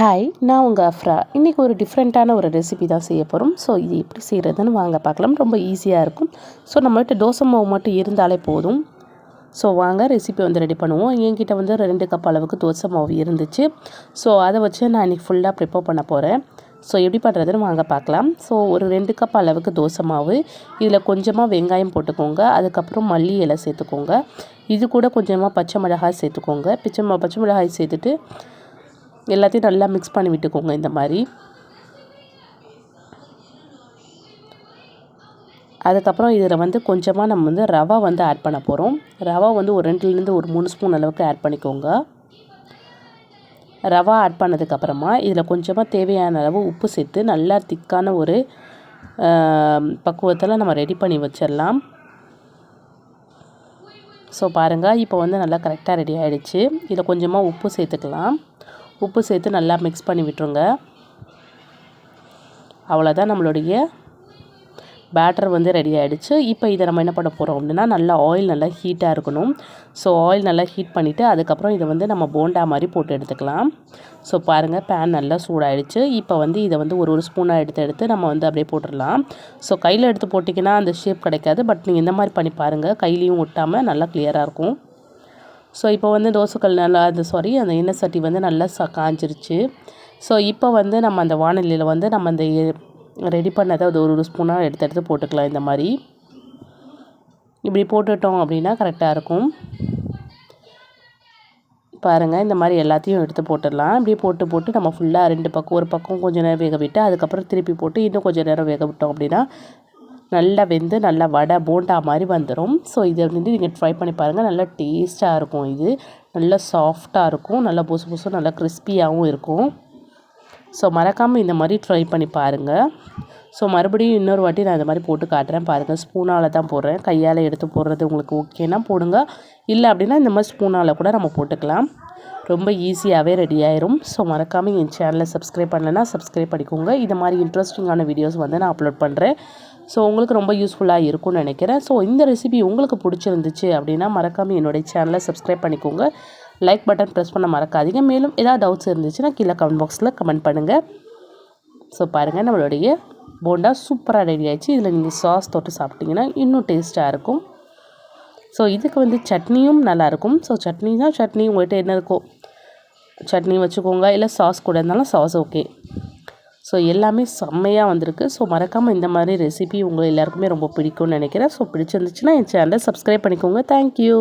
Hi நான் உங்கள் அஃப்ரா. இன்றைக்கி ஒரு டிஃப்ரெண்ட்டான ஒரு ரெசிபி தான் செய்ய போகிறோம் ஸோ இது எப்படி செய்கிறதுன்னு வாங்க பார்க்கலாம். ரொம்ப ஈஸியாக இருக்கும். ஸோ நம்மகிட்ட தோசை மாவு மட்டும் இருந்தாலே போதும். ஸோ வாங்க ரெசிபி வந்து ரெடி பண்ணுவோம். என்கிட்ட வந்து ரெண்டு கப் அளவுக்கு தோசை மாவு இருந்துச்சு. ஸோ அதை வச்சு நான் இன்றைக்கி ஃபுல்லாக ப்ரிப்பேர் பண்ண போகிறேன் ஸோ எப்படி பண்ணுறதுன்னு வாங்க பார்க்கலாம். ஸோ ஒரு ரெண்டு கப் அளவுக்கு தோசை மாவு. இதில் கொஞ்சமாக வெங்காயம் போட்டுக்கோங்க. அதுக்கப்புறம் மல்லி இலை சேர்த்துக்கோங்க. இது கூட கொஞ்சமாக பச்சை மிளகாய் சேர்த்துக்கோங்க. பிச்சை பச்சை மிளகாய் சேர்த்துட்டு எல்லாத்தையும் நல்லா மிக்ஸ் பண்ணி விட்டுக்கோங்க இந்த மாதிரி. அதுக்கப்புறம் இதில் வந்து கொஞ்சமாக நம்ம வந்து ரவா வந்து ஆட் பண்ண போகிறோம் ரவா வந்து ஒரு ரெண்டுலேருந்து ஒரு மூணு ஸ்பூன் அளவுக்கு ஆட் பண்ணிக்கோங்க. ரவா ஆட் பண்ணதுக்கப்புறமா இதில் கொஞ்சமாக தேவையான அளவு உப்பு சேர்த்து நல்லா திக்கான ஒரு பக்குவத்தில் நம்ம ரெடி பண்ணி வச்சிடலாம். ஸோ பாருங்கள் இப்போ வந்து நல்லா கரெக்டாக ரெடி ஆகிடுச்சு இதில் கொஞ்சமாக உப்பு சேர்த்துக்கலாம். உப்பு சேர்த்து நல்லா மிக்ஸ் பண்ணி விட்டுருங்க. அவ்வளோதான் நம்மளுடைய பேட்டர் வந்து ரெடி ஆகிடுச்சு இப்போ இதை நம்ம என்ன பண்ண போகிறோம் அப்படின்னா நல்லா ஆயில் நல்லா ஹீட்டாக இருக்கணும். ஸோ ஆயில் நல்லா ஹீட் பண்ணிவிட்டு அதுக்கப்புறம் இதை வந்து நம்ம போண்டா மாதிரி போட்டு எடுத்துக்கலாம். ஸோ பாருங்கள் பேன் நல்லா சூடாகிடுச்சு இப்போ வந்து இதை வந்து ஒரு ஒரு ஸ்பூனாக எடுத்து எடுத்து நம்ம வந்து அப்படியே போட்டுடலாம். ஸோ கையில் எடுத்து போட்டிங்கன்னா அந்த ஷேப் கிடைக்காது. பட் நீங்கள் இந்த மாதிரி பண்ணி பாருங்கள் கையிலையும் ஒட்டாமல் நல்லா கிளியராக இருக்கும். ஸோ இப்போ வந்து தோசைக்கல் நல்லா அது சாரி அந்த எண்ணெய் சட்டி வந்து நல்லா ச காஞ்சிருச்சு. ஸோ இப்போ வந்து நம்ம அந்த வானொலியில் வந்து நம்ம அந்த ரெடி பண்ணதை அது ஒரு ஒரு ஸ்பூனாக எடுத்து எடுத்து போட்டுக்கலாம் இந்த மாதிரி. இப்படி போட்டுட்டோம் அப்படின்னா கரெக்டாக இருக்கும். பாருங்கள் இந்த மாதிரி எல்லாத்தையும் எடுத்து போட்டுடலாம். இப்படி போட்டு போட்டு நம்ம ஃபுல்லாக ரெண்டு பக்கம் ஒரு பக்கம் கொஞ்சம் நேரம் வேக விட்டு அதுக்கப்புறம் திருப்பி போட்டு இன்னும் கொஞ்சம் நேரம் வேக விட்டோம் அப்படின்னா நல்லா வெந்து நல்லா வடை போண்டா மாதிரி வந்துடும் ஸோ இதை வந்து நீங்கள் ட்ரை பண்ணி பாருங்கள் நல்லா டேஸ்ட்டாக இருக்கும் இது. நல்லா சாஃப்டாக இருக்கும். நல்லா புசு புசு நல்லா கிறிஸ்பியாகவும் இருக்கும். ஸோ மறக்காமல் இந்த மாதிரி ட்ரை பண்ணி பாருங்கள் ஸோ மறுபடியும் இன்னொரு வாட்டி நான் இந்த மாதிரி போட்டு காட்டுறேன் பாருங்கள் ஸ்பூனால் தான் போடுறேன். கையால் எடுத்து போடுறது உங்களுக்கு ஓகேனா போடுங்க. இல்லை அப்படின்னா இந்த மாதிரி ஸ்பூனால் கூட நம்ம போட்டுக்கலாம். ரொம்ப ஈஸியாகவே ரெடி ஆயிரும். ஸோ மறக்காமல் என் சேனலை சப்ஸ்கிரைப் பண்ணலைன்னா சப்ஸ்கிரைப் பண்ணிக்கோங்க. இந்த மாதிரி இன்ட்ரெஸ்டிங்கான வீடியோஸ் வந்து நான் அப்லோட் பண்ணுறேன் ஸோ உங்களுக்கு ரொம்ப யூஸ்ஃபுல்லாக இருக்கும்னு நினைக்கிறேன். ஸோ இந்த ரெசிபி உங்களுக்கு பிடிச்சிருந்துச்சு அப்படின்னா மறக்காமல் என்னுடைய சேனலை சப்ஸ்கிரைப் பண்ணிக்கோங்க. லைக் பட்டன் ப்ரெஸ் பண்ண மறக்காதீங்க. மேலும் ஏதாவது டவுட்ஸ் இருந்துச்சுன்னா கீழே கமெண்ட் பாக்ஸில் கமெண்ட் பண்ணுங்கள் ஸோ பாருங்கள் நம்மளுடைய போண்டா சூப்பராக ரெடி ஆயிடுச்சு. இதில் நீங்கள் சாஸ் தொட்டு சாப்பிட்டிங்கன்னா இன்னும் டேஸ்ட்டாக இருக்கும். ஸோ இதுக்கு வந்து சட்னியும் நல்லாயிருக்கும் ஸோ சட்னி தான் சட்னி உங்கள்கிட்ட என்ன இருக்கோ சட்னி வச்சுக்கோங்க. இல்லை சாஸ் கூட இருந்தாலும் சாஸ் ஓகே ஸோ எல்லாமே செம்மையாக வந்திருக்கு. ஸோ மறக்காமல் இந்த மாதிரி ரெசிபி உங்கள் எல்லாருக்குமே ரொம்ப பிடிக்கும்னு நினைக்கிறேன். ஸோ பிடிச்சிருந்துச்சுன்னா என் சேனலை சப்ஸ்கிரைப் பண்ணிக்கோங்க. தேங்க்யூ